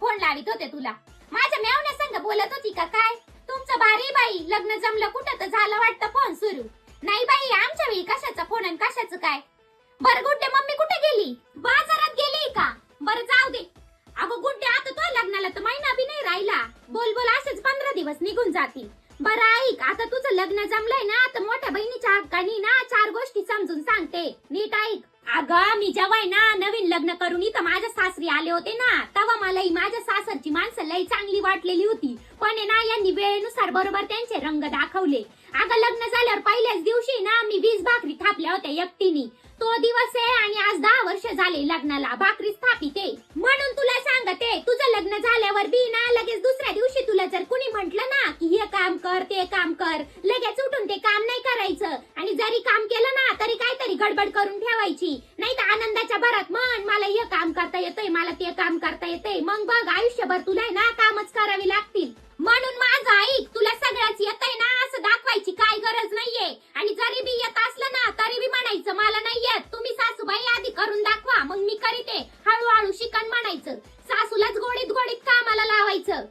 Phone लावित होते तुला? माझ्या मेवण्या संग बोलत होती का काय? तुमचं भारी बाई लग्न जमलं कुठं तर झालं वाटतं फोन सुरू. नाही बाई आमच्या वेळी कशाचा फोन आणि कशाचं काय? बरं गुड्डे मम्मी कुठे गेली? बाजारात गेली का? बरं जाऊ दे. अगं गुड्डे आता तो लग्नाला तर महिना बी नाही राहिला. बोल बोल असेच पंधरा दिवस निघून जातील. बरं ऐक आता तुझं लग्न जमलंय ना तर मोठ्या बहिणीच्या हक्कानी ना चार गोष्टी समजून सांगते. नीट ऐक. अगं मी जेव्हा आहे ना नवीन लग्न करून इथं माझ्या सासरी आले होते ना तेव्हा मला ही माझ्या सासरची माणसं लई चांगली वाटलेली होती. पण आहे ना यांनी वेळेनुसार बरोबर त्यांचे रंग दाखवले. अगं लग्न झाल्यावर पहिल्याच दिवशी ना मी वीस भाकरी थापल्या होत्या एकटीनी. तो दिवस आहे आणि आज दहा वर्ष झाले लग्नाला भाकरी स्थापिते. म्हणून तुला सांगते तुझं लग्न झाल्यावर बी ना लगेच दुसऱ्या दिवशी तुला जर कुणी म्हंटल ना की हे काम कर ते काम कर लगेच उठून ते काम नाही करायचं. आणि जरी काम केलं ना तरी गडबड करून ठेवायची. नाही तर आनंदाच्या भरात मन मला हे काम करता येतंय मला ते काम करता येतंय. मग बघ आयुष्यभर तुला ना कामच करावी लागतील. म्हणून माझं ऐक तुला सगळ्याच येतंय ना असं दाखवायची काय गरज नाहीये. आणि जरी बी येत असलं ना तरी बी म्हणायचं मला नाही येत. तुम्ही सासूबाई आधी करून दाखवा. मग मी करीते. हळूहळू शिकन म्हणायचं. सासूलाच गोडीत गोडीत कामाला लावायचं.